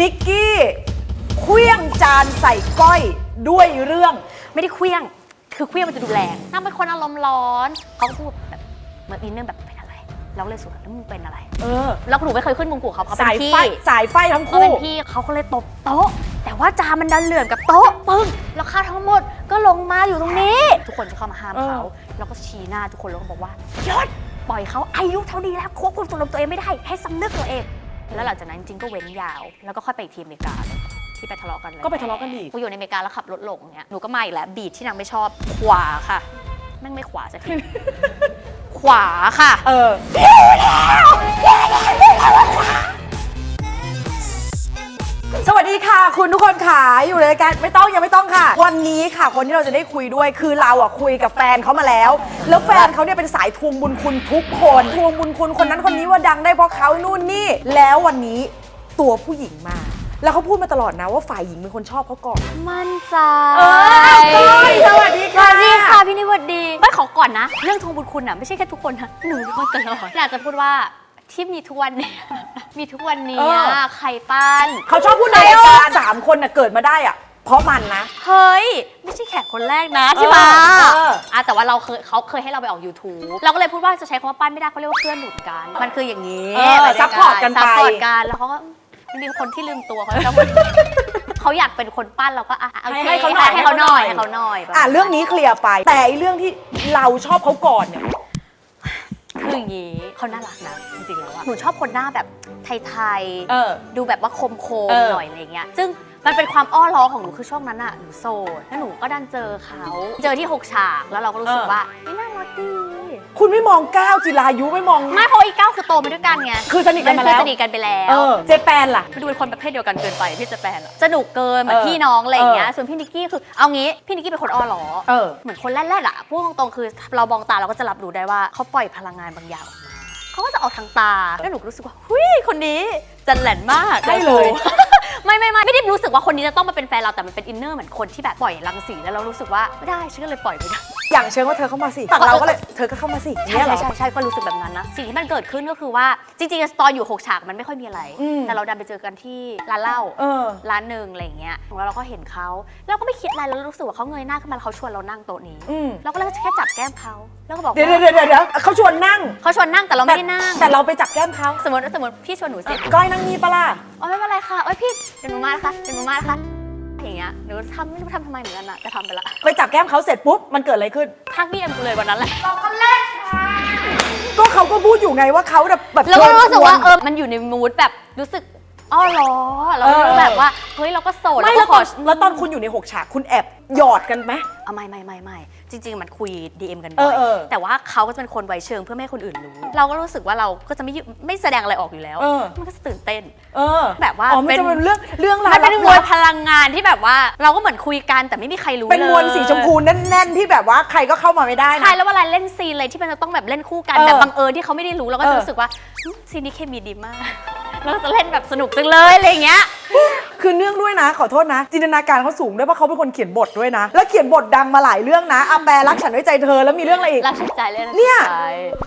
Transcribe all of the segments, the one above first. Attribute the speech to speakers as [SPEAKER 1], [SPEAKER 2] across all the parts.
[SPEAKER 1] นิกกี้เคลี้ยงจานใส่ก้อยด้วยเรื่อง
[SPEAKER 2] ไม่ได้เคลี้ยง คือเคลี้ยงมันจะดูแรงนางเป็นคนอารมณ์ร้อนเขาก็พูดแบบเหมือนอินเนอร์แบบเป็นอะไร เราก็เลยสวนแล้วมึงเป็นอะไร
[SPEAKER 1] เออ
[SPEAKER 2] แล้วหนูไม่เคยขึ้นมุงกูเขาเขาเป็
[SPEAKER 1] สานย
[SPEAKER 2] พี่
[SPEAKER 1] ไฟสายไฟทั้ง
[SPEAKER 2] เขา
[SPEAKER 1] คู่
[SPEAKER 2] เป็นพี่เขาก็เลยตบโต๊ะ แต่ว่าจานมันดันเหลื่อมกับโต๊ะปึ้งแล้วข้าวทั้งหมดก็ลงมาอยู่ตรงนี้ ทุกคนจะเข้ามาห้ามเขาแล้วก็ชี้หน้าทุกคนแล้วก็บอกว่าหยศปล่อยเขาอายุเท่านี้แล้วควบคุมตัวตัวเองไม่ได้ ให้สำนึกตัวเอง แล้วหลังจากนั้นจริงๆก็เว้นยาว แล้วก็ค่อยไปอีกทีอเมริกาเลยที่ไปทะเลาะกันเลย
[SPEAKER 1] ก็ไปทะเลาะกันอีก
[SPEAKER 2] กูอยู่ในอเมริกาแล้วขับรถหลงเนี่ยหนูก็มาอีกแล้วบีทที่นางไม่ชอบขวาค่ะแม่งไม่ขวาสักทีขวาค่ะ
[SPEAKER 1] เออ สวัสดีค่ะ คุณทุกคนค่ะอยู่ในรายการไม่ต้องยังไม่ต้องค่ะ วันนี้ค่ะคนที่เราจะได้คุยด้วยคือเราอะคุยกับแฟนเขามาแล้ว แล้วแฟนเขาเนี่ยเป็นสายทวงบุญคุณทุกคนทวงบุญคุณคนนั้นคนนี้ว่าดังได้เพราะเขานู่นนี่ แล้ววันนี้ตัวผู้หญิงมา แล้วเขาพูดมาตลอดนะว่าฝ่ายหญิงเป็นคนชอบเขาก่อน
[SPEAKER 2] มั่นใจ
[SPEAKER 1] เออก้อยสวัสดี
[SPEAKER 2] ส
[SPEAKER 1] ค่ะ
[SPEAKER 2] วัสดีค่ะพี่นิวัดดีไม่ขอก่อนนะ เรื่องทวงบุญคุณอะไม่ใช่แค่ทุกคนนะหนูทุกคนตลอดอยากจะพูดว่าที่มีทุกวันเนี้ มีทุกวันนี้
[SPEAKER 1] เออ
[SPEAKER 2] ใครปั้น
[SPEAKER 1] เขาชอบพูดในรายการสามคนน่ะเกิดมาได้อะ เพราะมันนะ
[SPEAKER 2] เฮ้ย ไม่ใช่แขกคนแรกนะที่มา
[SPEAKER 1] เออเออ
[SPEAKER 2] อะแต่ว่าเราเคยเขาเคยให้เราไปออก YouTube เราก็เลยพูดว่าจะใช้คำว่าปั้นไม่ได้เขาเรียกว่าเพื่อนหนุนกัน มันคืออย่างนี้
[SPEAKER 1] เออ
[SPEAKER 2] มันเป็น
[SPEAKER 1] ซัพพอร์ตกันไป
[SPEAKER 2] ซัพพอร์ตกันแล้วเขาก็มันมีคนที่ลืมตัวเขาแล้วเขาอยากเป็นคนปั้นเราก็อะโอเค
[SPEAKER 1] ให้เขาหน่อย
[SPEAKER 2] ให้เขาหน่อยให้เขาหน่อย
[SPEAKER 1] อะเรื่องนี้เคลียร์ไป แต่ไอ้เรื่องที่เราชอบเขาก่อนเนี่ย
[SPEAKER 2] คืออย่างนี้เขาน่ารักนะจริงๆแล้วอะหนูชอบคนหน้าแบบไทย
[SPEAKER 1] เออ
[SPEAKER 2] ๆ ดูแบบว่าคม
[SPEAKER 1] เออ
[SPEAKER 2] ๆหน่อยอะไรเงี้ย ซึ่งมันเป็นความอ้อล้อของหนูคือช่วงนั้นอะหนูโสดแล้วหนูก็ดันเจอเขา เจอที่หกฉากแล้วเราก็รู้สึกว่าเฮ้ยน่ารักดี
[SPEAKER 1] คุณไม่มองก้าวจิรายุไม่มอง
[SPEAKER 2] ไม่เพราะอีกเก้าคือโตมาด้วยกันไง
[SPEAKER 1] คือสนิทกันมาแล้ว
[SPEAKER 2] สนิทกันไปแล้ว
[SPEAKER 1] เออเจแปนล่ะ
[SPEAKER 2] มันดูเป็นคนประเภทเดียวกันเกินไปพี่จะแปนอะสนุกเกินเหมือน
[SPEAKER 1] เออ
[SPEAKER 2] พี่น้องอะไรอย่างเงี้ย
[SPEAKER 1] เออ
[SPEAKER 2] ส่วนพี่นิกกี้คือเอางี้พี่นิกกี้เป็นคนอ้อล้อ
[SPEAKER 1] เออ
[SPEAKER 2] เหมือนคนแรกๆอะพูดตรงๆคือ เรามองตาเราก็จะรับรู้ได้ว่าเขาปล่อยพลังงานบางอย่างออกมาเขาก็จะออกทางตาแล้วหนูก็รู้สึกว่าหุยคนนี้จันแหลนมาก
[SPEAKER 1] ใช่เลย
[SPEAKER 2] ไม่ไม่ไม่ไม่ได้รู้สึกว่าคนนี้จะต้องมาเป็นแฟนเราแต่มันเป็นอินเนอร์เหมือนคนที่แบบปล่อยรังสีแล้วเรารู้สึกว่าไม่ได้ฉันก็เลยปล่อยไปได้
[SPEAKER 1] อย่างเชิงว่าเธอเข้ามาสิฝั่งเราก็เลยเธอก็เข้ามาสิ
[SPEAKER 2] ใช่
[SPEAKER 1] เนี่ยเหร
[SPEAKER 2] ใช่
[SPEAKER 1] อ
[SPEAKER 2] ใช่ใช่ก็รู้สึกแบบนั้นนะ สิ่งที่มันเกิดขึ้นก็คือว่าจริงๆตอนอยู่หกฉากมันไม่ค่อยมีอะไร
[SPEAKER 1] อืม
[SPEAKER 2] แต่เราดันไปเจอกันที่ร้านเหล้า
[SPEAKER 1] เออ
[SPEAKER 2] ร้านหนึ่งอะไรอย่างเงี้ยแล้วเราก็เห็นเขาเราก็ไม่คิดอะไรเรารู้สึกว่าเขาเงยหน้าขึ้นมาแล้วเขาชวนเรานั่งโต๊ะนี้
[SPEAKER 1] อืม
[SPEAKER 2] เราก็เลยแค่จับแก้มเขาแล้วก็บอก
[SPEAKER 1] เดี๋ยว
[SPEAKER 2] ว่า
[SPEAKER 1] เดี๋ยวเดี๋ยวเดี๋ยวเขาชวนนั่ง
[SPEAKER 2] เขาชวนนั่งแต่เราไม่ได้นั่ง
[SPEAKER 1] แต่เราไปจับแก้มเขา
[SPEAKER 2] สมมติสมมติพี่ชวนหนูสิ
[SPEAKER 1] ก้อยนั่งนี่ปะล่ะ
[SPEAKER 2] อ๋อไม่เป็นไรค่ะเอ้ยพี่เดี๋ยวหนูมานะคะเดี๋ยวหนูมานะคะ อย่างเงี้ยหนูทำไม่รู้ทำทำไมเหมือนกันอะแต่ทำไปละ
[SPEAKER 1] ไปจับแก้มเขาเสร็จปุ๊บ มันเกิดอะไรขึ้น
[SPEAKER 2] ทักพี่เอ็มกูเลยวันนั้นแหละ
[SPEAKER 1] ก็เขาก็พูดอยู่ไงว่าเขาแบบแบบ
[SPEAKER 2] เราก็รู้สึกว่า
[SPEAKER 1] ชน
[SPEAKER 2] เออมันอยู่ในมูดแบบรู้สึกอ้อล้อเราก็รู้แบบว่าเฮ้ยเราก็โสด
[SPEAKER 1] ไม่
[SPEAKER 2] เรา
[SPEAKER 1] แล้ว
[SPEAKER 2] ก็
[SPEAKER 1] ต
[SPEAKER 2] ข
[SPEAKER 1] อ
[SPEAKER 2] อน
[SPEAKER 1] แล้วตอนคุณอยู่ในหกฉากคุณแอบหยอดกันไหม
[SPEAKER 2] เอาไม่ไม่ไม่ไม่ จริง ๆ มันคุย DM กัน
[SPEAKER 1] เอ
[SPEAKER 2] บ่
[SPEAKER 1] อ
[SPEAKER 2] อย
[SPEAKER 1] เออ
[SPEAKER 2] แต่ว่าเขาก็จะเป็นคนไว้เชิงเพื่อไม่ให้คนอื่นรู้ เราก็รู้สึกว่าเราก็จะไม่ยุไม่แสดงอะไรออกอยู่แล้ว
[SPEAKER 1] เออ
[SPEAKER 2] มันก็จะตื่นเต้น
[SPEAKER 1] เออ
[SPEAKER 2] แบบว่า
[SPEAKER 1] อ๋อมัน
[SPEAKER 2] เป็น
[SPEAKER 1] จะเป็นเรื่องเรื่องราว
[SPEAKER 2] มันเป็นมวล
[SPEAKER 1] ลับ
[SPEAKER 2] พลังงานที่แบบว่า เราก็เหมือนคุยกันแต่ไม่มีใครรู้
[SPEAKER 1] ๆเป็นมวล
[SPEAKER 2] เลย
[SPEAKER 1] สีชมพูแน่นๆที่แบบว่าใครก็เข้ามาไม่ได้
[SPEAKER 2] ใช่
[SPEAKER 1] นะ
[SPEAKER 2] แล้วเวลาเล่นซีนอะไรที่มันจะต้องแบบเล่นคู่กัน
[SPEAKER 1] เออ
[SPEAKER 2] แบบบังเอิญที่เขาไม่ได้รู้เราก็
[SPEAKER 1] เอ
[SPEAKER 2] จะ
[SPEAKER 1] อ
[SPEAKER 2] รู้สึกว่าหึซีนนี้เคมีดีมาก เราจะเล่นแบบสนุกจังเลยอะไรอย่างเงี้ย
[SPEAKER 1] คือเนื่องด้วยนะ ขอโทษนะ จินตนาการเขาสูงด้วยเพราะเขาเป็นคนเขียนบทด้วยนะ แล้วเขียนบทดังมาหลายเรื่องนะอาแปรรักฉันไว้ใจเธอแล้วมีเรื่องอะไรอีก
[SPEAKER 2] รักสุดใจเลยรักสุด
[SPEAKER 1] เนี่ย
[SPEAKER 2] ใจ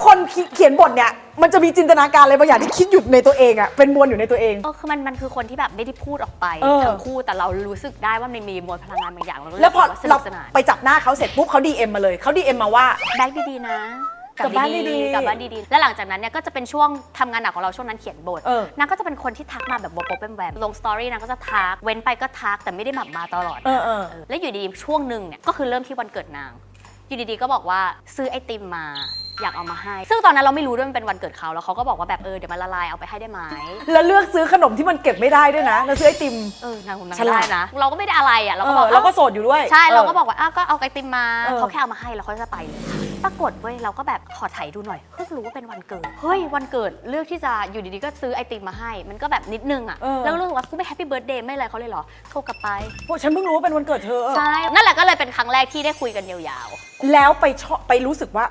[SPEAKER 1] คนเขียนบทเนี่ย มันจะมีจินตนาการอะไรบางอย่างที่คิดอยู่ในตัวเองอะเป็นมวลอยู่ในตัวเอง
[SPEAKER 2] เออคือมันมันคือคนที่แบบไม่ได้พูดออกไป
[SPEAKER 1] เออ
[SPEAKER 2] ทั้งคู่แต่เรารู้สึกได้ว่ามันมีมวลพลังงานบางอย่างเราก็เลย
[SPEAKER 1] แล้วพอ
[SPEAKER 2] รู้สึก
[SPEAKER 1] เรา
[SPEAKER 2] ว่าสนุกสนาน
[SPEAKER 1] ไปจับหน้าเขาเสร็จปุ๊บเขาดีเอ็มมาเลยเขาดีเอ็มมาว่า
[SPEAKER 2] แบ็กดีๆนะ
[SPEAKER 1] กลับบ้านดีๆ
[SPEAKER 2] กลับบ้านดีๆ แล้วหลังจากนั้นเนี่ยก็จะเป็นช่วงทำงานหนักของเราช่วงนั้นเขียนบท
[SPEAKER 1] เออนา
[SPEAKER 2] งก็จะเป็นคนที่ทักมาแบบบบๆแวมๆลงสตอรี่นางก็จะทักเว้นไปก็ทักแต่ไม่ได้แบบมาตลอด
[SPEAKER 1] เออเออ
[SPEAKER 2] เออแล้วอยู่ดีๆช่วงหนึ่งเนี่ยก็คือเริ่มที่วันเกิดนาง อยู่ดีๆก็บอกว่าซื้อไอติมมาอยากเอามาให้ ซึ่งตอนนั้นเราไม่รู้ด้วยมันเป็นวันเกิดเขาแล้วเขาก็บอกว่าแบบเออเดี๋ยวมันละลายเอาไปให้ได้ไหม
[SPEAKER 1] แล้วเลือกซื้อขนมที่มันเก็บไม่ได้ด้วยนะ แล้วซื้อไอติม
[SPEAKER 2] เออนางคงนาง
[SPEAKER 1] ฉลาด
[SPEAKER 2] ได้นะ เราก็ไม่ได้อะไรอะเรา
[SPEAKER 1] เอ
[SPEAKER 2] ก็บอก
[SPEAKER 1] อแล้วก็
[SPEAKER 2] อ้าว
[SPEAKER 1] โสดอยู่ด้วย
[SPEAKER 2] ใช่เราก็
[SPEAKER 1] ออ
[SPEAKER 2] บอกว่าอ้าวก็เอาไอติมมา
[SPEAKER 1] เออ
[SPEAKER 2] เขาแค่เอามาให้แล้วเขาจะไปเลย ปรากฏเว้ยเราก็แบบขอถ่ายดูหน่อยเพิ่งรู้ว่าเป็นวันเกิดเฮ้ยวันเกิดเลือกที่จะอยู่ดีๆก็ซื้อไอติมมาให้ มันก็แบบนิดนึงอะ
[SPEAKER 1] เออ
[SPEAKER 2] แล้วก็รู้สึกว่ากูไม่แฮปปี้เบิร์ดเดย์ไม่อะไรเขาเลยเหรอโทรกลับไป
[SPEAKER 1] พวกฉันเพิ่งรู้ว่าเป็นวันเกิดเธอ
[SPEAKER 2] ใช่นั่นแหละก็เลยเป็นครั้งแรกที่ได้คุยกันยาว
[SPEAKER 1] แล้วไปชอบไปรู้สึกว่า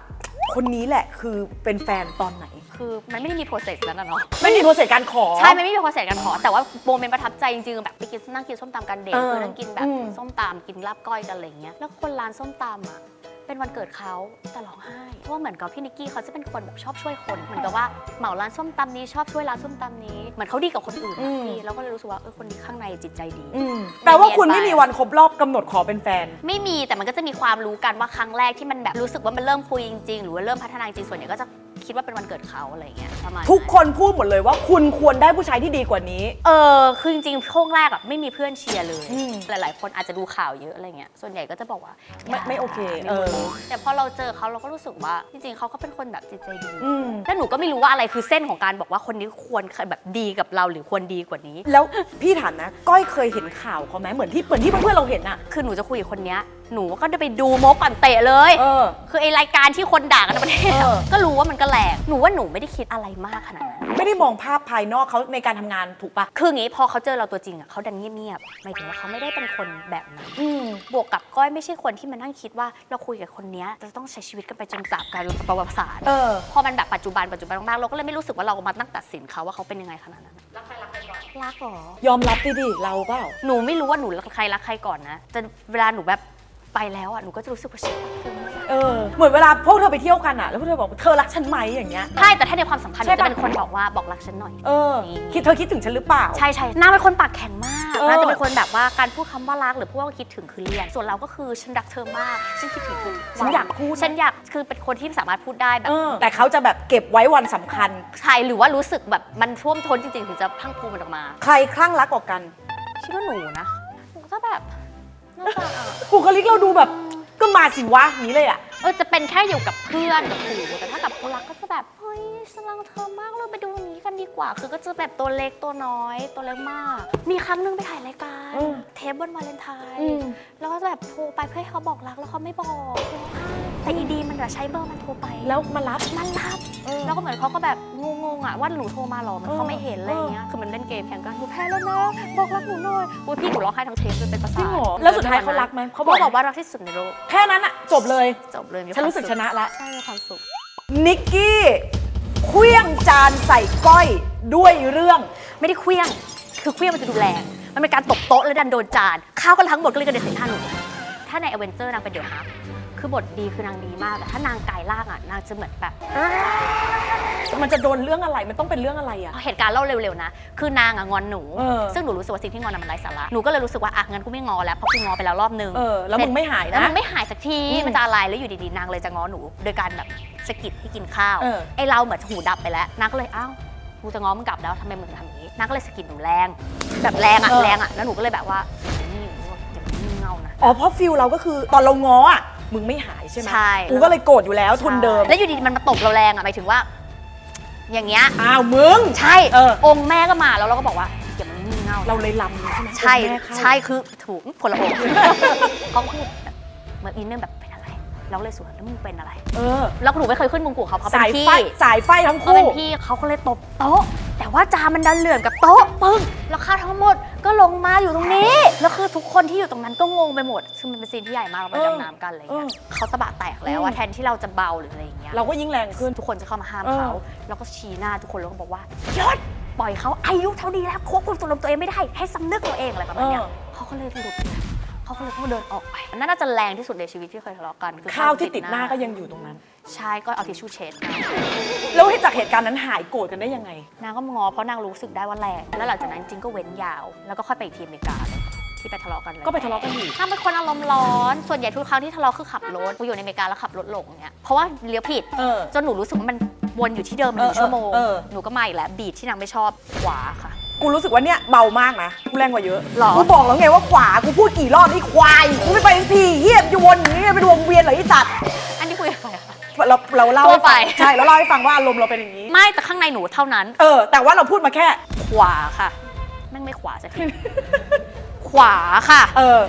[SPEAKER 1] คนนี้แหละคือเป็นแฟนตอนไหน
[SPEAKER 2] ๆ คือมันไม่ได้มีโปรเซสนั้นนะเนาะ
[SPEAKER 1] ไม่มีโปรเซสการขอ
[SPEAKER 2] ใช่ มันไม่มีโปรเซสกันขอแต่ว่าโมเมนต์ประทับใจจริงๆ แบบไปกินนั่งกินส้มตำกันเดท
[SPEAKER 1] เออ
[SPEAKER 2] คือนั่งกินแบบ
[SPEAKER 1] อืม
[SPEAKER 2] ส้มตำกินลาบก้อยกันอะไรอย่างเงี้ย แล้วคนร้านส้มตำอะ เป็นวันเกิดเขาแต่ร้องไห้ เพราะว่าเหมือนกับพี่นิกกี้เขาจะเป็นคนแบบชอบช่วยคน เหมือนกับว่าเหมาร้านส้มตำนี้ชอบช่วยร้านส้มตำนี้ เหมือนเขาดีกับคนอื่น
[SPEAKER 1] อื
[SPEAKER 2] อะ
[SPEAKER 1] ม
[SPEAKER 2] พี่แล้วก็เลยรู้สึกว่าเออคนนี้ข้างในจิตใจดี
[SPEAKER 1] อืมแปลว่าคุณไม่มีวันครบรอบกำหนดขอเป็นแฟน
[SPEAKER 2] ไม่มีแต่มันก็จะมีความรู้กันว่าครั้งแรกที่มันแบบรู้สึกว่ามันเริ่มคุยจริงๆ หรือว่าเริ่มพัฒนาจริงๆส่วนใหญ่ก็จะ คิดว่าเป็นวันเกิดเขาอะไรอย่างเงี้ยประมาณ
[SPEAKER 1] ทุกคนพูดหมดเลยว่าคุณควรได้ผู้ชายที่ดีกว่านี้
[SPEAKER 2] เออคือจริงๆช่วงแรกอะไม่มีเพื่อนเชียร์เลย
[SPEAKER 1] อืม
[SPEAKER 2] หลายๆ คนอาจจะดูข่าวเยอะอะไรเงี้ยส่วนใหญ่ก็จะบอกว่า
[SPEAKER 1] ไม่ไม่โอเค
[SPEAKER 2] ไม่
[SPEAKER 1] เออ
[SPEAKER 2] โอเคแต่พอเราเจอเขาเราก็รู้สึกว่าจริงๆเขาก็เป็นคนแบบจิตใจดี
[SPEAKER 1] อืม
[SPEAKER 2] แล้วหนูก็ไม่รู้ว่าอะไรคือเส้นของการบอกว่าคนนี้ควรแบบดีกับเราหรือควรดีกว่านี้
[SPEAKER 1] แล้วพี่ถามนะก้อยเคยเห็นข่าวเขาไหมเหมือนที่เหมือนที่เพื่อนๆเราเห็นอะ
[SPEAKER 2] คือหนูจะคุยกับคนเนี้ยหนูก็ได้ไปดูโมกก่อนเตะเลย
[SPEAKER 1] เออ
[SPEAKER 2] คือไอรายการที่คนด่ากันในประเทศอะ
[SPEAKER 1] เออ
[SPEAKER 2] ก็รู้ว่ามันก็แรงหนูว่าหนูไม่ได้คิดอะไรมากขนาดนั้น
[SPEAKER 1] ไม่ได้มองภาพภายนอกเขาในการทำงานถูกปะ
[SPEAKER 2] คืออย่างงี้พอเขาเจอเราตัวจริงอะเขาดันเงียบๆหมายถึงว่าเขาไม่ได้เป็นคนแบบนั้น
[SPEAKER 1] อืม
[SPEAKER 2] บวกกับก้อยไม่ใช่คนที่มานั่งคิดว่าเราคุยกับคนเนี้ยจะต้องใช้ชีวิตกันไปจนตราบกาลประวัติศาสตร์
[SPEAKER 1] เออ
[SPEAKER 2] พอมันแบบปัจจุบันปัจจุบันมากๆเราก็เลยไม่รู้สึกว่าเรามานั่งตัดสินเขาว่าเขาเป็นยังไงขนาดนั้นรักใครรักใครก่อนรักเหรอย
[SPEAKER 1] อมรับดิดิเราเปล่า
[SPEAKER 2] หนูไม่รู้ว่าหนูรักใครรักใครก่อนนะจนเวลาหนูแบบไปแล้วอะหนูก็จะรู้สึกว่าชิบ
[SPEAKER 1] เออเหมือนเวลาพวกเธอไปเที่ยวกันอะแล้วพวกเธอบอกเธอรักฉันไหมอย่างเงี้ย
[SPEAKER 2] ใช่แต่ถ้าในความสัมพันธ์ห
[SPEAKER 1] ใช่
[SPEAKER 2] นูจะ
[SPEAKER 1] ปะ
[SPEAKER 2] เป็นคนบอกว่าบอกรักฉันหน่อย
[SPEAKER 1] เออ
[SPEAKER 2] นี่
[SPEAKER 1] คิดเธอคิดถึงฉันหรือเปล่า
[SPEAKER 2] ใช่ใช่นางเป็นคนปากแข็งมาก
[SPEAKER 1] เออ
[SPEAKER 2] นางจะเป็นคนแบบว่าการพูดคำว่ารักหรือพูดว่าคิดถึงคือเรียนส่วนเราก็คือฉันรักเธอมาก ฉันคิดถึงเธอ
[SPEAKER 1] ฉันอยากพูด
[SPEAKER 2] ฉันอยากคือเป็นคนที่สามารถพูดได้แบบ
[SPEAKER 1] เออแต่เขาจะแบบเก็บไว้วันสำคัญ
[SPEAKER 2] ใช่หรือว่ารู้สึกแบบมันท่วมท้นจริงๆถึงจะพรังพรูมันออกมา
[SPEAKER 1] ใครคลั่งรักกว่ากัน
[SPEAKER 2] คิดว่าหนูนะหนูก็แบบน่าจะ
[SPEAKER 1] บุคลิกเราดูแบบ ก็มาสิวะอย่างนี้เลยอะ
[SPEAKER 2] เออจะเป็นแค่อยู่กับเพื่อนกับผูแต่ถ้ากับคนรักก็จะแบบเฮ้ยฉันรักเธอมากเลยไปดูอย่างนี้กันดีกว่า คือก็จะแบบตัวเล็กตัวน้อยตัวเล็กมาก มีครั้งหนึงไปถ่ายรายการ
[SPEAKER 1] อืม
[SPEAKER 2] เทปวันวาเลนไทน์
[SPEAKER 1] อืม
[SPEAKER 2] แล้วก็แบบโทรไปเพื่อให้เขาบอกรักแล้วเขาไม่บอกคือร้องไห้ แต่อีดีมันอะใช้เบอร์มันโทรไป
[SPEAKER 1] แล้วมารับ
[SPEAKER 2] มันรับ
[SPEAKER 1] เออ
[SPEAKER 2] แล้วก็เหมือนเขาก็แบบงงๆอะว่าหนูโทรมาหรอมันเขาไม่เห็นอะไรอย่างเงี้ยคือมันเล่นเกมแข่งกันหนูแพ้แล้วนะบอกรักหนูหน่อยอุ้ยพี่หนูร้องไห้ทั้งเทปเลยเป็นประ
[SPEAKER 1] จริ
[SPEAKER 2] สางท
[SPEAKER 1] เหรอแล้วสุดท้ายเขารักไหมเขา
[SPEAKER 2] เขา
[SPEAKER 1] บอก
[SPEAKER 2] บอกว่ารักที่สุดในโลก
[SPEAKER 1] แค่นั้นอะจบเลย
[SPEAKER 2] จบเลยมี
[SPEAKER 1] ฉันรู้สึก
[SPEAKER 2] ควา
[SPEAKER 1] ช
[SPEAKER 2] ม
[SPEAKER 1] นะละ
[SPEAKER 2] ใช่มีความสุข
[SPEAKER 1] นิกกี้เคลี้ยงจานใส่ก้อยด้วยเรื่อง
[SPEAKER 2] ไม่ได้เคลี้ยง คือเคลี้ยงมันจะดูแรงมันเป็นการตบโต๊ะแล้วดันโดนจาน ข้าวกันทั้งหมดก็เลยกระเด็นใส่ท่าหนู ถ้าในอเวนเจอร์นางเป็นเดอะฮับ คือบทดีคือนางดีมาก แต่ถ้านางกายล่างอะนางจะเหมือนแบบ
[SPEAKER 1] มันจะโดนเรื่องอะไร มันต้องเป็นเรื่องอะไรอะ
[SPEAKER 2] เหตุการณ์เล่าเร็วๆนะ คือนางอะงอนหนู
[SPEAKER 1] เออ
[SPEAKER 2] ซึ่งหนูรู้สึกว่าสิ่งที่งอนน่ะมันไร้สาระ หนูก็เลยรู้สึกว่าอะงั้นกูไม่งอแล้วเพราะกูงอไปแล้วรอบนึง
[SPEAKER 1] เออ แล้วมึงไม่หาย
[SPEAKER 2] แล้ว
[SPEAKER 1] นะ
[SPEAKER 2] มันไม่หายสักที
[SPEAKER 1] อืม
[SPEAKER 2] มันจะอะไรแล้วอยู่ดีๆนางเลยจะง้อหนู โดยการแบบสะกิดให้กินข้าว
[SPEAKER 1] เออ
[SPEAKER 2] ไอเราเหมือนหูดับไปแล้วนางก็เลยอ้าวกูจะง้อมึงกลับแล้วทำไมมึงทำอย่างนี้นางก็เลยสะกิดหนูแรง แบบแรงอะ
[SPEAKER 1] เออ
[SPEAKER 2] แรงอะแล้วหนูก็เลยแบบว่านี่อย่างนี้เงานะ
[SPEAKER 1] อ๋อ เพราะฟิลเราก็คือตอนเราง้ออะ มึงไม่หายใช่ไหม
[SPEAKER 2] ใช่
[SPEAKER 1] กูก็เลยโกรธอยู่แล้วทุนเดิม
[SPEAKER 2] แล้วอยู่ดีๆมันมาตบเราแรงอะหมายถึงว่า อย่างเงี้ย
[SPEAKER 1] อ้าวมึง
[SPEAKER 2] ใช่
[SPEAKER 1] เออ
[SPEAKER 2] องค์แม่ก็มาแล้วเราก็บอกว่าอย่ามางี่เง่า
[SPEAKER 1] เราเลยลำใช่ไหม
[SPEAKER 2] ใช่
[SPEAKER 1] แม่เข้า
[SPEAKER 2] ใช่คือถูกคนละองค์ เขาก็พูดแบบเหมือนอินเนอร์แบบ เป็นอะไรเราก็เลยสวนแล้วมึงเป็นอะไร
[SPEAKER 1] เออ
[SPEAKER 2] แล้วหนูไม่เคยขึ้นมุงกูเขาเขาเป็
[SPEAKER 1] สานย
[SPEAKER 2] พี่
[SPEAKER 1] ไฟสายไฟทั้ง
[SPEAKER 2] เขา
[SPEAKER 1] คู่
[SPEAKER 2] เป็นพี่เขาก็เลยตบโต๊ะ แต่ว่าจานมันดันเหลื่อมกับโต๊ะปึ้งแล้วข้าวทั้งหมดก็ลงมาอยู่ตรงนี้แล้วคือทุกคนที่อยู่ตรงนั้นก็งงไปหมดซึ่งมันเป็นซีนที่ใหญ่มากเราไป
[SPEAKER 1] เออ
[SPEAKER 2] ดำน้ำกันอะไรเงี้ย
[SPEAKER 1] เออ
[SPEAKER 2] เขาตะบะแตกแล้ว
[SPEAKER 1] อื
[SPEAKER 2] อะ
[SPEAKER 1] ม
[SPEAKER 2] แทนที่เราจะเบาหรืออะไรอย่างเงี้ย
[SPEAKER 1] เราก็ยิ่งแรงขึ้น
[SPEAKER 2] ทุกคนจะเข้ามาห้าม
[SPEAKER 1] เออ
[SPEAKER 2] เขาแล้วก็ชี้หน้าทุกคนแล้วก็บอกว่าหยศปล่อยเขาอายุเท่านี้แล้วควบคุมตัวลมตัวเองไม่ได้ให้สำนึกตัวเองอะไรประมาณเนี้ย
[SPEAKER 1] เออ
[SPEAKER 2] เขาก็เลยหลุด เขาก็เลยต้องเดินออกไปนั่นน่าจะแรงที่สุดในชีวิตที่เคยทะเลาะกันคือ
[SPEAKER 1] ข้าวที่ติดหน้าก็ยังอยู่ตรงนั้น
[SPEAKER 2] ใช่ก็เอาทิชชู่เช็ด
[SPEAKER 1] แล้วจากเหตุการณ์นั้นหายโกรธกันได้ยังไง
[SPEAKER 2] นางก็งอเพราะนางรู้สึกได้ว่าแรงแล้วหลังจากนั้นจริงก็เว้นยาว แล้วก็ค่อยไปอีกทีอเมริกาเลยที่ไปทะเลาะกันเลย
[SPEAKER 1] ก็ไปทะเลาะกันอีก
[SPEAKER 2] นางเป็นคนอารมณ์ร้อน ส่วนใหญ่ทุกครั้งที่ทะเลาะคือขับรถกูอยู่ในอเมริกาแล้วขับรถหลงเนี่ยเพราะว่าเลี้ยวผิด
[SPEAKER 1] เออ
[SPEAKER 2] จนหนูรู้สึกว่ามันวนอยู่ที่เดิมมาหนึ่ง
[SPEAKER 1] เออ
[SPEAKER 2] ชั่วโมง
[SPEAKER 1] เออ
[SPEAKER 2] หนูก็มาอีกแล้วบีทที่นางไม่ชอบขวาค่ะ
[SPEAKER 1] กูรู้สึกว่าเนี่ยเบามากนะ กูแรงกว่าเยอะ
[SPEAKER 2] หรอ
[SPEAKER 1] กูบอกแล้วไงว่าขวา กูพูดกี่รอบไอ้ควาย กูไม่ไปสักทีเฮียมนจะวนอย่างนี้เป็นวงเวียนเหรอไอ้สัตว์
[SPEAKER 2] อันนี้คุยกับใครคะ
[SPEAKER 1] เราเราเล่าให้
[SPEAKER 2] ทั่วไป
[SPEAKER 1] ฟังใช่เราเล่าให้ฟังว่าอารมณ์เราเป็นอย่างนี้
[SPEAKER 2] ไม่แต่ข้างในหนูเท่านั้น
[SPEAKER 1] เออ แต่ว่าเราพูดมาแค่
[SPEAKER 2] ขวาค่ะแม่งไม่ขวาสักที ขวาค่ะ
[SPEAKER 1] เออ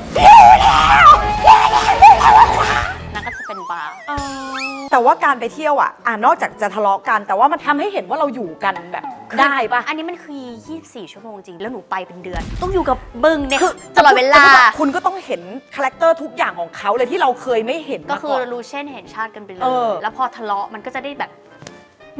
[SPEAKER 2] นางก็จะเป็นบาร์
[SPEAKER 1] แต่ว่าการไปเที่ยวอะอ่านอกจากจะทะเลาะกัน แต่ว่ามันทำให้เห็นว่าเราอยู่กันแบบได้ปะ
[SPEAKER 2] อันนี้มันคือ 24 ชั่วโมงจริง แล้วหนูไปเป็นเดือน ต้องอยู่กับบึงเนี่ยตลอดเวลา
[SPEAKER 1] คุณก็ต้องเห็นคาแรคเตอร์ทุกอย่างของเขาเลยที่เราเคยไม่เห็น
[SPEAKER 2] ก็
[SPEAKER 1] มา
[SPEAKER 2] คื
[SPEAKER 1] ก่
[SPEAKER 2] อ
[SPEAKER 1] อน
[SPEAKER 2] รู้เช่นเห็นชาติกันไปเล
[SPEAKER 1] เอย อ
[SPEAKER 2] แล้วพอทะเลาะมันก็จะได้แบบ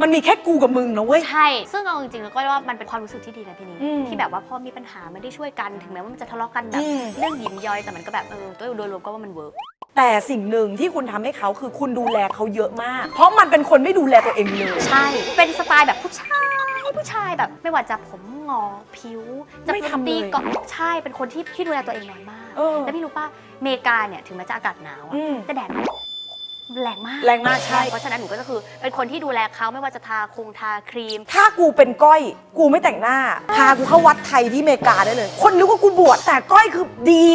[SPEAKER 1] มันมีแค่กูกับมึงนะเว้ย
[SPEAKER 2] ใช่ ซึ่งเอาจริงๆแล้วก็ว่ามันเป็นความรู้สึกที่ดีนะพี่นี้
[SPEAKER 1] อืม
[SPEAKER 2] ที่แบบว่าพอมีปัญหาไม่ได้ช่วยกันถึงแม้ว่ามันจะทะเลาะกันแบบ
[SPEAKER 1] อืม
[SPEAKER 2] เรื่องหยินยอยแต่มันก็แบบเออโดยโดยรวมก็ว่ามันเวิร์ก
[SPEAKER 1] แต่สิ่งหนึ่งที่คุณทำให้เขาคือคุณดูแลเขาเยอะมาก เพราะมันเป็นคนไม่ดูแลตัวเองเลย
[SPEAKER 2] ใช่ เป็นสไตล์แบบผู้ชายผู้ชายแบบไม่ว่าจะผมงอกผิว จะ
[SPEAKER 1] ไม่ทำเลย
[SPEAKER 2] ตีก็ใช่เป็นคนที่ที่ดูแลตัวเองน้อยมาก
[SPEAKER 1] เออ
[SPEAKER 2] แล้วพี่รู้ป่ะอเมริกาเนี่ยถึงแม้จะอากาศหนาวอะ
[SPEAKER 1] อืม
[SPEAKER 2] แต่แดดมัน แรงมาก
[SPEAKER 1] แรงมากใช่
[SPEAKER 2] เพราะฉะนั้นหนูก็จะคือเป็นคนที่ดูแลเขาไม่ว่าจะทาคงทาครีม
[SPEAKER 1] ถ้ากูเป็นก้อย กูไม่แต่งหน้า พากูเข้าวัดไทยที่อเมริกาได้เลย คนนึกว่ากูบวชแต่ก้อยคือดี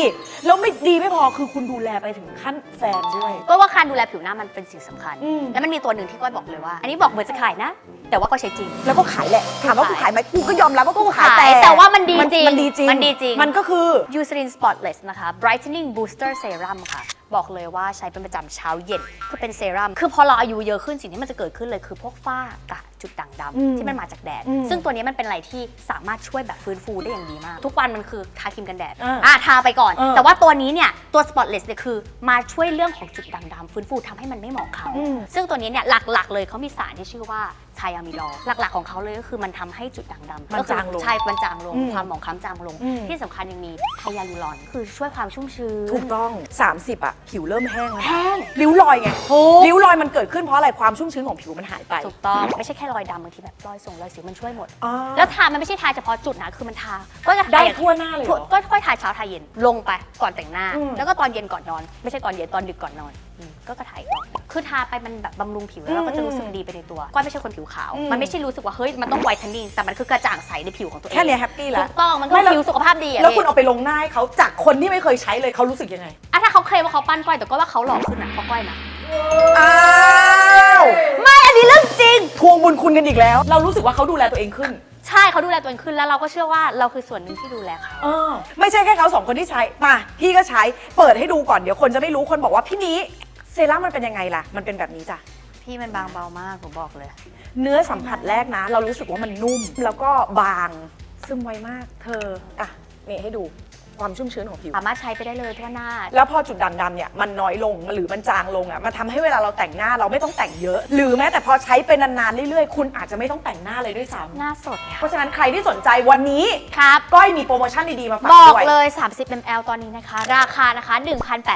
[SPEAKER 1] แล้วไม่ดีไม่พอคือคุณดูแลไปถึงขั้นแฟนด้วย
[SPEAKER 2] ก็ว่าการดูแลผิวหน้ามันเป็นสิ่งสำคัญ
[SPEAKER 1] อืม
[SPEAKER 2] แล้วมันมีตัวหนึ่งที่ก้อยบอกเลยว่า อันนี้บอกเหมือนจะขายนะ แต่ว่าก็ใช้จริง
[SPEAKER 1] แล้วก็ขายแหละ ถามว่ากูขายไหมกูก็ยอมรับว่ากูขาย
[SPEAKER 2] ขาย
[SPEAKER 1] แต่
[SPEAKER 2] แต่ว่ามันดีจริง
[SPEAKER 1] มันดีจริง
[SPEAKER 2] มันดีจริง
[SPEAKER 1] มันก็คือ
[SPEAKER 2] Eucerin Spotless นะคะ Brightening Booster Serum ค่ะ บอกเลยว่าใช้เป็นประจำเช้าเย็นคือเป็นเซรั่มคือพอเราอายุเยอะขึ้นสิ่งที่มันจะเกิดขึ้นเลยคือพวกฝ้ากระจุดด่างด
[SPEAKER 1] อืมำ
[SPEAKER 2] ที่มันมาจากแดด
[SPEAKER 1] อืม
[SPEAKER 2] ซึ่งตัวนี้มันเป็นอะไรที่สามารถช่วยแบบฟื้นฟูได้อย่างดีมาก ทุกวันมันคือทาครีมกันแดด
[SPEAKER 1] อ่า
[SPEAKER 2] อะทาไปก่อน
[SPEAKER 1] เออ
[SPEAKER 2] แต่ว่าตัวนี้เนี่ยตัว Spotless เนี่ยคือมาช่วยเรื่องของจุดด่างดำฟื้นฟูทำให้มันไม่หมองคล้
[SPEAKER 1] อืมำ
[SPEAKER 2] ซึ่งตัวนี้เนี่ยหลักๆเลยเขามีสารที่ชื่อว่า ไทอะมิดอลหลักๆของเขาเลยก็คือมันทำให้จุดด่างดำ
[SPEAKER 1] มัน
[SPEAKER 2] ก็คือ
[SPEAKER 1] จางลง
[SPEAKER 2] ใช่มันจางลง
[SPEAKER 1] อืม
[SPEAKER 2] ความหมองคล้ำจางลง
[SPEAKER 1] อืม
[SPEAKER 2] ที่สำคัญยังมีไฮยาลูรอน คือช่วยความชุ่มชื้น
[SPEAKER 1] ถูกต้อง 30 อะ ผิวเริ่มแห้งแล้ว
[SPEAKER 2] แห้ง
[SPEAKER 1] ริ้วรอยไง
[SPEAKER 2] ถูก
[SPEAKER 1] ริ้วรอยมันเกิดขึ้นเพราะอะไรความชุ่มชื้นของผิวมันหายไป
[SPEAKER 2] ถูกต้องไม่ใช่แค่รอยดำบางทีแบบรอยส่งรอยสิวมันช่วยหมด
[SPEAKER 1] อ๋อ
[SPEAKER 2] แล้วทามันไม่ใช่ทาเฉพาะจุดนะคือมันทาก็จะทา
[SPEAKER 1] ได้
[SPEAKER 2] อย่าง
[SPEAKER 1] ทั่วหน้าเลยเหร
[SPEAKER 2] ทั่ว
[SPEAKER 1] อ
[SPEAKER 2] ก็ค่อยทาเช้าทาเย็นลงไปก่อนแต่งหน้า
[SPEAKER 1] อืม
[SPEAKER 2] แล้วก็ตอนเย็นก่อนนอน ไม่ใช่ตอนเย็นตอนดึกก่อนนอน อืมก็กระถ่ายก่อนคือทาไปมันแบบบำรุงผิวแล้วเราก็จะรู้สึกดีไปในตัวก้อยไม่ใช่คนผิวขาว
[SPEAKER 1] อืม
[SPEAKER 2] มันไม่ใช่รู้สึกว่าเฮ้ยมันต้องไวท์เทนนิ่งแต่มันคือกระจ่างใสในผิวของตัวเอง
[SPEAKER 1] แค่เนี้ยแฮปปี้
[SPEAKER 2] ถู
[SPEAKER 1] แล้ว
[SPEAKER 2] กต้องมันก็
[SPEAKER 1] ไม่แล้ว
[SPEAKER 2] ผิวสุขภาพดีอะ
[SPEAKER 1] แล้ว
[SPEAKER 2] พี่
[SPEAKER 1] คุณเอาไปลงหน้าให้เขาจากคนที่ไม่เคยใช้เลยเขารู้สึกยังไง
[SPEAKER 2] อะถ้าเขาเคลมว่าเขาปั้นก้อยแต่ก็ว่าเขาหล่อขึ้นอะเพราะก้อยนะ
[SPEAKER 1] อ้าว
[SPEAKER 2] ไม่อันนี้เรื่องจริง
[SPEAKER 1] ทวงบุญคุณกันอีกแล้ว เรารู้สึกว่าเขาดูแลตัวเองขึ้น
[SPEAKER 2] ใช่เขาดูแลตัวเองขึ้นแล้วเราก็เชื่อว่าเราคือส่วนหนึ่งที่ดูแลเขา
[SPEAKER 1] เออไม่ใช่แค่เขาสองคนที่ใช้มาพี่ก็ใช้เปิดให้ดูก่อนเดี๋ยวคนจะไม่รู้คนบอกว่าพี่นี้ เซรั่มมันเป็นยังไงล่ะ มันเป็นแบบนี้จ้ะ
[SPEAKER 2] พี่มันบางเบามากผมบอกเลย
[SPEAKER 1] เนื้อสัมผัสแรกนะ เรารู้สึกว่ามันนุ่ม แล้วก็บางซึมไวมาก เธอ อะ นี่ให้ดู ความชุ่มชื้นของผิว
[SPEAKER 2] สามารถใช้ไปได้เลยทั่วหน้า
[SPEAKER 1] แล้วพอจุดด่างดำเนี่ยมันน้อยลงหรือมันจางลงอะมันทำให้เวลาเราแต่งหน้าเราไม่ต้องแต่งเยอะ หรือแม้แต่พอใช้เป็นนานๆเรื่อยๆ คุณอาจจะไม่ต้องแต่งหน้าเลยด้วยซ้
[SPEAKER 2] หน้าสดเนี่ยำ
[SPEAKER 1] เพราะฉะนั้นใครที่สนใจวันนี้
[SPEAKER 2] ครับ
[SPEAKER 1] ก้อยมีโปรโมชั่นดีๆมาฝาก
[SPEAKER 2] บอก
[SPEAKER 1] ด้วย
[SPEAKER 2] เลย 30 ml ตอนนี้นะคะ ราคานะคะ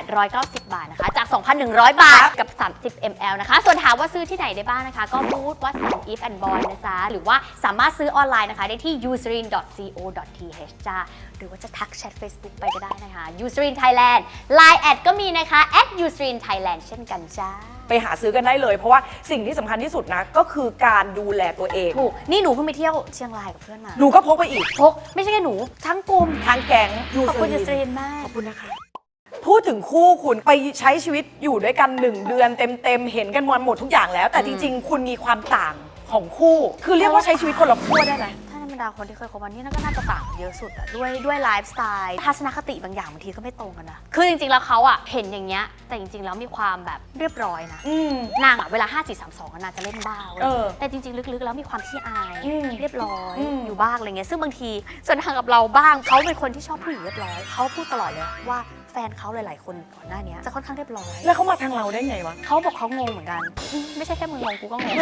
[SPEAKER 2] 1,890 บาทนะคะ จาก 2,100 บาท
[SPEAKER 1] ครับ
[SPEAKER 2] กับ 30 ml นะคะ ส่วนถามว่าซื้อที่ไหนได้บ้างนะคะ ก็บูธวัดสันอีฟแอนด์บอลนะจ๊ะหรือว่าสามารถซื้อออนไลน์นะคะ ได้ที่ userin.co.th จ้าหรือว่าจะทักแชท Facebook ไปก็ได้นะคะ userin Thailand Line แอดก็มีนะคะ at userin Thailand เช่นกันจ้า
[SPEAKER 1] ไปหาซื้อกันได้เลย เพราะว่าสิ่งที่สำคัญที่สุดนะ ก็คือการดูแลตัวเอง
[SPEAKER 2] ถูก นี่หนูเพิ่งไปเที่ยวเชียงรายกับเพื่อนมา
[SPEAKER 1] หนูก็พกไปอีก
[SPEAKER 2] พกไม่ใช่แค่หนู ทั้งกลุ่ม
[SPEAKER 1] ทางแก๊ง
[SPEAKER 2] ขอบคุณยูส
[SPEAKER 1] รี
[SPEAKER 2] รีนมาก
[SPEAKER 1] ขอบคุณนะคะ พูดถึงคู่คุณไปใช้ชีวิตอยู่ด้วยกันหนึ่งเดือนเต็มๆ เห็นกันหมดทุกอย่างแล้ว แต่จริง ๆ คุณมีความต่างของคู่ คือเรียกว่าใช้ชีวิตคนละขั้วได้ไหม
[SPEAKER 2] ถ้าธ รรมดาคนที่เคยคบกันนี่ก็น่าจะต่างเยอะสุดอะด้วยด้วยไลฟ์สไตล์ทัศนคติบางอย่างบางทีก็ไม่ตรงกันนะคือจริงๆแล้วเขาอะเห็นอย่างเงี้ยแต่จริงๆแล้วมีความแบบเรียบร้อยนะ
[SPEAKER 1] อืม
[SPEAKER 2] นางอะเวลา5 4 3 2นางจะเล่นบ้าเว้ย
[SPEAKER 1] เออ
[SPEAKER 2] แต่จริงๆลึกๆ แล้วมีความขี้อาย
[SPEAKER 1] อืม
[SPEAKER 2] เรียบร้อย
[SPEAKER 1] อืม
[SPEAKER 2] อยู่บ้างอะไรเงี้ยซึ่งบางทีส่วนทางกับเราบ้างเขาเป็นคนที่ชอบผู้หญิงเรียบร้อยเขาพูดตลอดเลยว่าแฟนเขาหลาย ๆ คนก่อนหน้านี้จะค่อนข้างเรียบร้อย
[SPEAKER 1] แล้วเขามาทางเราได้ไงวะ
[SPEAKER 2] เขาบอกเขางงเหมือนกันอืมไม่ใช่แค่มึงงงกูก็งง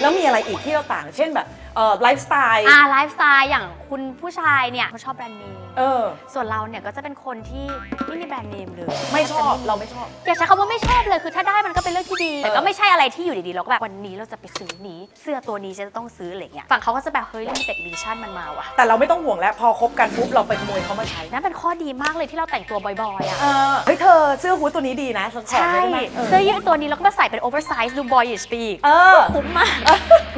[SPEAKER 1] แล้วมีอะไรอีกที่เราต่าง เช่นแบบเอ่อไลฟ์สไตล์
[SPEAKER 2] อ่าไลฟ์สไตล์อย่างคุณผู้ชายเนี่ยเขาชอบแบรนด์เนม
[SPEAKER 1] เออ
[SPEAKER 2] ส่วนเราเนี่ยก็จะเป็นคนที่ไม่มีแบรนด์เนมเลย
[SPEAKER 1] ไม่ชอบเราไม่ชอบ
[SPEAKER 2] อย่าใช้คำว่าไม่ชอบเลยคือถ้าได้มันก็เป็นเรื่องที่ดี แต่ก็ไม่ใช่อะไรที่อยู่ดีๆเราก็แบบวันนี้เราจะไปซื้อนี้ เสื้อตัวนี้ฉันจะต้องซื้ออะไรเงี้ยฝั่งเขาก็จะแบบเฮ้ยลิมิเต็ดดิชั่นมันมาว่ะ
[SPEAKER 1] แต่เราไม่ต้องห่วงแล้วพอคบกันปุ๊บเราไปขโมยเขามาใช้
[SPEAKER 2] นั่นเป็นข้อดีมากเลยที่เราแต่งตัวบ่อยๆอะ
[SPEAKER 1] เออเฮ้ยเธอเสื้อฮู้ดตัวนี้ดีนะสขอ
[SPEAKER 2] ใช่
[SPEAKER 1] ได้ไหมเออ
[SPEAKER 2] เสื้อยืดตัวนี้เราก็มาใส่เป็นโอเวอร์ไซส์ดูบอยอิชปีก
[SPEAKER 1] เออ
[SPEAKER 2] คุ้มมาก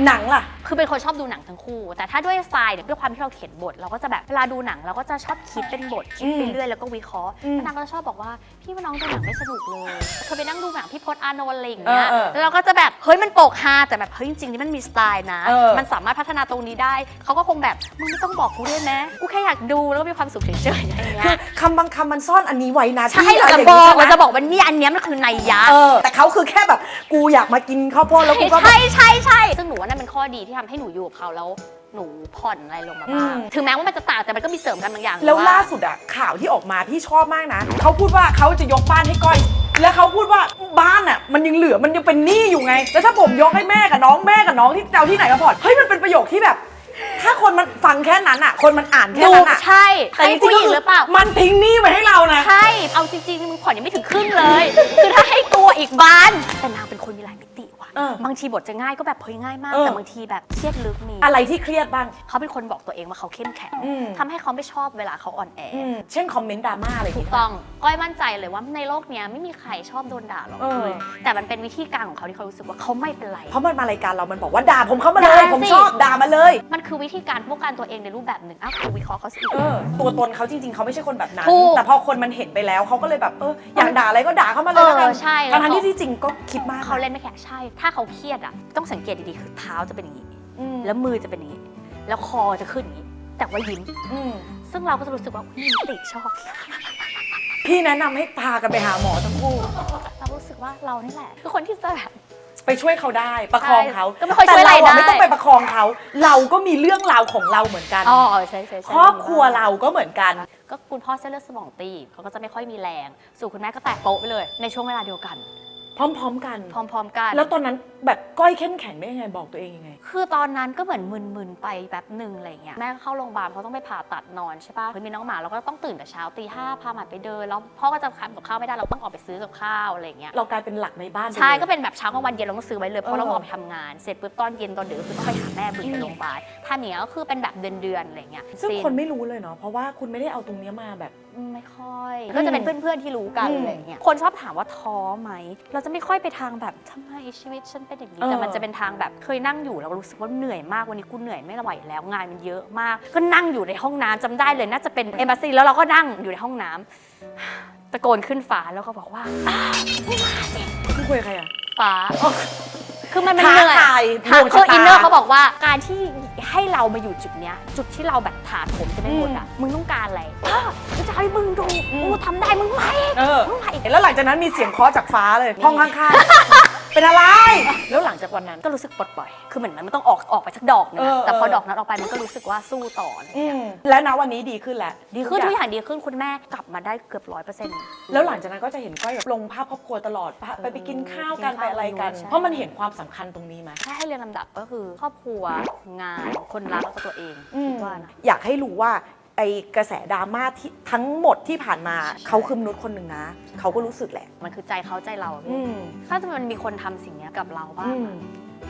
[SPEAKER 1] หนังล่ะ
[SPEAKER 2] คือเป็นคนชอบดูหนังทั้งคู่ แต่ถ้าด้วยสไตล์เนี่ยด้วยความที่เราเขียนบท เราก็จะแบบเวลาดูหนังเราก็จะชอบคิดเป็นบทคิดไป
[SPEAKER 1] อืม
[SPEAKER 2] เรื่อยแล้วก็วิเคราะห์
[SPEAKER 1] อืม
[SPEAKER 2] แล้วนางก็จะชอบบอกว่าพี่ว่าน้องดูหนังไม่สนุกเลยเคยไปนั่งดูหนังพี่พศอานนท์อะไรอย่างเงี้ย
[SPEAKER 1] เออเออ
[SPEAKER 2] แล้วเราก็จะแบบเฮ้ยมันโปกฮาแต่แบบเฮ้ยจริงๆนี่มันมีสไตล์นะ
[SPEAKER 1] เออ
[SPEAKER 2] มันสามารถพัฒนาตรงนี้ได้เขาก็คงแบบมึงไม่ต้องบอกกูด้วยนะกูแค่อยากดูแล้วก็มีความสุขเฉยๆอะไรอย่างเงี้
[SPEAKER 1] คือยคำบางคำมันซ่อนอันนี้ไว้นะ
[SPEAKER 2] ใช่
[SPEAKER 1] พี่
[SPEAKER 2] เรา
[SPEAKER 1] ไร
[SPEAKER 2] จะ
[SPEAKER 1] ย่ง
[SPEAKER 2] บ
[SPEAKER 1] นี้
[SPEAKER 2] อก
[SPEAKER 1] ใช่ไหม
[SPEAKER 2] เราจะบอกว่านี่อันเนี้ยมันคือนัยยะ
[SPEAKER 1] เออแต่เขาคือแค่แบบกูอยากมากินข้าวโพดแล้วกูก็แบบ
[SPEAKER 2] ใช่ใช่ใช่ซึ่งหนูว่านั่นเป็นข้อดีที่ทำให้หนูอยู่กับเขาแล้วหนูผ่อนอะไรลงมาบ้าง
[SPEAKER 1] อืม
[SPEAKER 2] ถึงแม้ว่ามันจะต่างแต่มันก็มีเสริมกันบางอย่าง
[SPEAKER 1] แล้วาล่าสุดอะข่าวที่ออกมาพี่ชอบมากนะ เขาพูดว่าเขาจะยกบ้านให้ก้อย แล้วเขาพูดว่าบ้านอะมันยังเหลือมันยังเป็นหนี้อยู่ไง แล้วถ้าผมยกให้แม่กับน้องแม่กับน้องที่จะเอาที่ไหนมาผ่อน เฮ้ยมันเป็นประโยคที่แบบ ถ้าถ้าคนมันฟังแค่นั้นอะคนมันอ่านแค่
[SPEAKER 2] ดู
[SPEAKER 1] นั้นอะ
[SPEAKER 2] ใช่
[SPEAKER 1] แต่
[SPEAKER 2] ให้
[SPEAKER 1] จริ
[SPEAKER 2] ผู้
[SPEAKER 1] งๆ
[SPEAKER 2] หญิงหรือเปล่า
[SPEAKER 1] มันทิ้งหนี้ไว้ให้เรานะ
[SPEAKER 2] ใช่ เอาจริงๆมึงผ่อนยังไม่ถึงครึ่งเลย คือถ้าให้ตัวอีกบานแต่นาง เป็นคนมีหลายมิติว่ะ
[SPEAKER 1] เออบา
[SPEAKER 2] งทีบทจะง่ายก็แบบเฮ้ยง่ายมาก
[SPEAKER 1] เออ
[SPEAKER 2] แต่บางทีแบบเครียดลึกมี
[SPEAKER 1] อะไรที่เครียดบ้าง
[SPEAKER 2] เขาเป็นคนบอกตัวเองว่าเขาเข้มแข็ง
[SPEAKER 1] อืม
[SPEAKER 2] ทำให้เขาไม่ชอบเวลาเขาอ่อนแออ
[SPEAKER 1] อืมเช่นคอมเมนต์ดราม่าอะไรอย่าง
[SPEAKER 2] ถูก
[SPEAKER 1] เงี้ย
[SPEAKER 2] ต้องก้อยมั่นใจเลยว่าในโลกเนี้ยไม่มีใครชอบโดนด่าหรอก
[SPEAKER 1] เออ
[SPEAKER 2] แต่มันเป็นวิธีการของเขาที่เขารู้สึกว่าเขาไม่เป็นไร
[SPEAKER 1] เพราะมันมารายการเรามันบอกว่าด่าผมเข้ามาเลย
[SPEAKER 2] ด่าสิ
[SPEAKER 1] ผมชอบด่ามาเลย
[SPEAKER 2] มันคือวิธีการป้องกันตัวเองในรูปแบบหนึ่งอ้าวคือวิเคราะห์เขาสิ
[SPEAKER 1] เออ ตัวตนเขาจริง ๆ เขาไม่ใช่คนแบบนั้น
[SPEAKER 2] ถูก
[SPEAKER 1] แต่พอคนมันเห็นไปแล้วเขาก็เลยแบบเอออยากด่าอะไรก็ด่าเข้ามาเลยแล้วกัน
[SPEAKER 2] เออใช่แล้ว
[SPEAKER 1] ทั้งๆ
[SPEAKER 2] เขา
[SPEAKER 1] ที่ที่จริงก็คิดมาก
[SPEAKER 2] เขาเล่นไม่แข็งใช่ ถ้าเขาเครียดอะ ต้องสังเกตดีๆคือเท้าจะเป็นอย่างนี้
[SPEAKER 1] อืม
[SPEAKER 2] แล้วมือจะเป็นอย่างนี้ แล้วคอจะขึ้นอย่างนี้ แต่ว่ายิ้ม
[SPEAKER 1] อืม
[SPEAKER 2] ซึ่งเราก็จะรู้สึกว่าอุ๊ยมิติชอบ
[SPEAKER 1] พี่แนะนำให้พากันไปหาหมอทั้งคู่
[SPEAKER 2] เรารู้สึกว่าเรานี่แหละคือคนที่จะแบบ
[SPEAKER 1] ไปช่วยเขาได้ประคองเขา
[SPEAKER 2] ใช่ก็ไม่ค่อยช่วย
[SPEAKER 1] แต่เรา
[SPEAKER 2] อะไร
[SPEAKER 1] อะ
[SPEAKER 2] ได้
[SPEAKER 1] ไม่ต้องไปประคองเขา เราก็มีเรื่องราวของเราเหมือนกัน
[SPEAKER 2] อ๋อใช่ใช่ใช่
[SPEAKER 1] ครอบครัวเราก็เหมือนกัน
[SPEAKER 2] ก็คุณพ่อเส้นเลือดสมองตีบเขาก็จะไม่ค่อยมีแรงส่วนคุณแม่ก็แตกโป๊ะไปเลย ในช่วงเวลาเดียวกัน
[SPEAKER 1] พร้อม ๆ กัน
[SPEAKER 2] พร้อมๆกัน
[SPEAKER 1] แล้วตอนนั้นแบบก้อยเข้มแข็งได้ยังไงบอกตัวเองยังไง
[SPEAKER 2] คือตอนนั้นก็เหมือนมึนๆไปแบบหนึ่งอะไรเงี้ยแม่ก็เข้าโรงพยาบาลเพราะต้องไปผ่าตัดนอนใช่ปะเฮ้ยมีน้องหมาเราก็ต้องตื่นแต่เช้าตีห้าพาหมาไปเดินแล้วพ่อก็จะทำกับข้าวไม่ได้เราต้องออกไปซื้อกับข้าวอะไรเงี้ย
[SPEAKER 1] เรากลายเป็นหลักในบ้านไป
[SPEAKER 2] ใช่
[SPEAKER 1] ลย
[SPEAKER 2] ก็เป็นแบบเช้ากลางวันเย็นเราต้องซื้อไว้เลยเพ
[SPEAKER 1] เอ
[SPEAKER 2] ราะ
[SPEAKER 1] อ
[SPEAKER 2] เราออกไปทำงานเสร็จปุ๊บตอนเย็นตอนดึกก็คือต้องไปหาแม่บึงไปโรงพยาบาลถ้าเนี้ยก็คือเป็นแบบเดือนๆอะไรเงี้ย
[SPEAKER 1] ซึ่ง
[SPEAKER 2] ซี
[SPEAKER 1] คนไม่รู้เลยเนาะเพราะว่าคุณไม่ได้เอาตรงเนี้ยมาแบบ
[SPEAKER 2] อืม ไม่ค่อย ก็จะเป็นเพื่อนๆที่รู้กัน
[SPEAKER 1] อืม
[SPEAKER 2] อะไรเงี้ยคนชอบถามว่าท้อไหม เราจะไม่ค่อยไปทางแบบทำไมชีวิตฉันเป็นอย่างนี้
[SPEAKER 1] เออ
[SPEAKER 2] แต่มันจะเป็นทางแบบเคยนั่งอยู่แล้วรู้สึกว่าเหนื่อยมากวันนี้กูเหนื่อยไม่ไหวแล้วงานมันเยอะมาก ก็นั่งอยู่ในห้องน้ำจำได้เลยน่าจะเป็นเอมบ s ซีแล้วเราก็นั่งอยู่ในห้องน้ำตะโกนขึ้นฟ้าแล้วก็บอกว่าอ้าวไม่มาสิ
[SPEAKER 1] คุณคุยกับใครอะ
[SPEAKER 2] ฟ้า คือมันมัน
[SPEAKER 1] ท้า
[SPEAKER 2] เหนื่อย
[SPEAKER 1] ทาย
[SPEAKER 2] ค่ะ
[SPEAKER 1] ดวง
[SPEAKER 2] คือ
[SPEAKER 1] ชะตา
[SPEAKER 2] อินเนอร์เขาบอกว่าการที่ให้เรามาอยู่จุดเนี้ย จุดที่เราแบบถาโถมจะไม่หมดอะมึงต้องการอะไรอ้าวกูจะให้มึงดูกูทำได้มึงไหม
[SPEAKER 1] เออ
[SPEAKER 2] มึงไหม
[SPEAKER 1] แล้วหลังจากนั้นมีเสียงเคาะจากฟ้าเลยห้องข้างๆ เป็นอะไร แล้วหลังจากวันนั้น
[SPEAKER 2] ก็รู้สึกปลดปล่อย คือเหมือนมันต้องออกออกไปสักดอกหนึง
[SPEAKER 1] เอ
[SPEAKER 2] อะ
[SPEAKER 1] อ
[SPEAKER 2] แต่พอ
[SPEAKER 1] เออ
[SPEAKER 2] ดอกนั้นออกไปมันก็รู้สึกว่าสู้ต่ออะไร
[SPEAKER 1] อื
[SPEAKER 2] เงี้ย
[SPEAKER 1] มและณวันนี้ดีขึ้นแล้ว
[SPEAKER 2] ดีขึ้นทุกอย่างดีขึ้นคุณแม่กลับมาได้เกือบร้อยเปอร์เซ็นต์
[SPEAKER 1] แล้วหลังจากนั้นก็จะเห็นก้อยแบบลงภาพครอบครัวตลอดพาไปไปกินข้าวกัน
[SPEAKER 2] กิน
[SPEAKER 1] ไป
[SPEAKER 2] ข้าว
[SPEAKER 1] อะไรกัน
[SPEAKER 2] ใช่
[SPEAKER 1] เพราะมันเห็นความสำคัญตรงนี้ไหม
[SPEAKER 2] ถ้าให้เรียงลำดับก็คือครอบครัวงานคนรักแล้วก็ตัวเองคิดว่านะ
[SPEAKER 1] อยากให้รู้ว่า ไอ้กระแสดราม่าที่ทั้งหมดที่ผ่านมาเขาคือมนุษย์คนหนึ่งนะ เขาก็รู้สึกแหละ
[SPEAKER 2] มันคือใจเขาใจเราอะพี่
[SPEAKER 1] อืม
[SPEAKER 2] ถ้าจะมันมีคนทำสิ่งเนี้ยกับเราบ้าง
[SPEAKER 1] อืม
[SPEAKER 2] อะ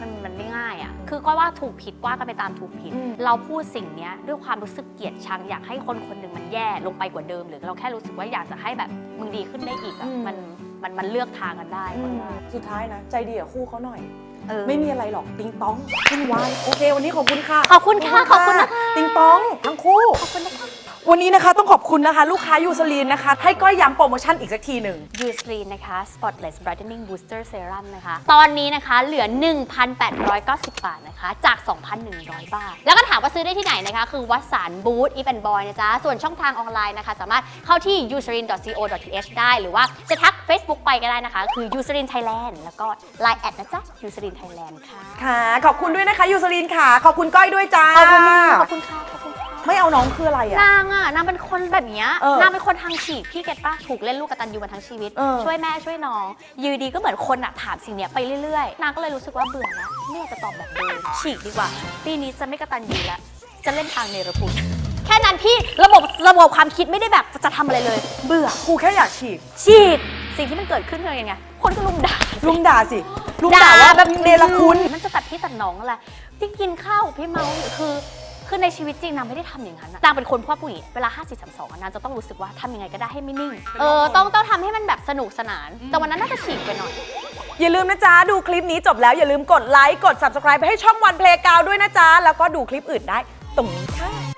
[SPEAKER 2] มันมันไม่ง่ายอะ คือก็ว่าถูกผิดว่ากันไปตามถูกผิด
[SPEAKER 1] อืม
[SPEAKER 2] เราพูดสิ่งเนี้ยด้วยความรู้สึกเกลียดชังอยากให้คนคนหนึ่งมันแย่ลงไปกว่าเดิม หรือเราแค่รู้สึกว่าอยากจะให้แบบมึงดีขึ้นได้อีกอะมันมันมันเลือกทางกันได้
[SPEAKER 1] อื
[SPEAKER 2] ก็
[SPEAKER 1] ม
[SPEAKER 2] ได้
[SPEAKER 1] สุดท้ายนะ ใจดีกับคู่เขาหน่อย
[SPEAKER 2] เออ
[SPEAKER 1] ไม่มีอะไรหรอกติงตองขึ้นไว้โอเค วันนี้ขอบคุณค่ะ
[SPEAKER 2] ขอบคุณค่ะ ขอบคุณนะคะ
[SPEAKER 1] ติงตองทั้งคู่
[SPEAKER 2] ขอบคุณนะคะ
[SPEAKER 1] วันนี้นะคะต้องขอบคุณนะคะ ลูกค้ายูซลีนนะคะ ให้ก้อยย้ำโปรโมชั่นอีกสักทีหนึ่ง
[SPEAKER 2] ยูสลีนนะคะ Spotless Brightening Booster Serum นะคะ ตอนนี้นะคะเหลือ 1,890 บาทนะคะ จาก 2,100 บาท แล้วก็ถามว่าซื้อได้ที่ไหนนะคะ คือวัดสารบูธ If and Boy นะจ๊ะ ส่วนช่องทางออนไลน์นะคะ สามารถเข้าที่ u s e r i n c o th ได้ หรือว่าจะทัก Facebook ไปก็ได้นะคะ คือ u s e r i n Thailand แล้วก็ Line แอดนะจ๊ะ u s e r i n Thailand ค่ะ
[SPEAKER 1] ค่ะ ขอบคุณด้วยนะคะยูซลีนค่ะ ขอบคุณก้อยด้วยจ้า
[SPEAKER 2] ขอบคุณค่ะขอบคุณค่ะขอบคุณค่ะ
[SPEAKER 1] ไม่เอาน้องคืออะไรอะ
[SPEAKER 2] นางอะนางเป็นคนแบบเนี้ย
[SPEAKER 1] เออ
[SPEAKER 2] นางเป็นคนทางฉีกพี่เก็ตปะถูกเล่นลูกกตันยูมาทั้งชีวิต
[SPEAKER 1] เออ
[SPEAKER 2] ช่วยแม่ช่วยน้องอยูดีก็เหมือนคนอะถามสิ่งเนี้ยไปเรื่อยๆนางก็เลยรู้สึกว่าเบื่อแล้วไม่อยากจะตอบแบบเดิมฉีกดีกว่า ปีนี้จะไม่กตันยูแล้วจะเล่นทางเนรคุณแค่นั้นพี่ระบบระบบความคิดไม่ได้แบบจะทำอะไรเลย เบื่อ
[SPEAKER 1] กูแค่อยากฉีก
[SPEAKER 2] ฉีกสิ่งที่มันเกิดขึ้นคือยังไงคนก็ลุมด่า
[SPEAKER 1] ลุงด่าสิลุงด่าว่าแบบเนรคุณ
[SPEAKER 2] มันจะตัดพี่ตัดน้องอะไรที่กินข้าวพี่เมาส์คือ คือในชีวิตจริงนางไม่ได้ทำอย่างนั้นอะนางเป็นคนพ่อผู้หญิงเวลา 5 4 3 2นางจะต้องรู้สึกว่าทำยังไงก็ได้ให้ไม่นิ่ง เออ ต้องต้องทำให้มันแบบสนุกสนาน แต่วันนั้นน่าจะฉีกไปหน่อย
[SPEAKER 1] อย่าลืมนะจ๊ะ ดูคลิปนี้จบแล้วอย่าลืมกดไลค์ กด subscribe ไปให้ช่องวันเพลงกาวด้วยนะจ๊ะ แล้วก็ดูคลิปอื่นได้ตรงนี้ค่ะ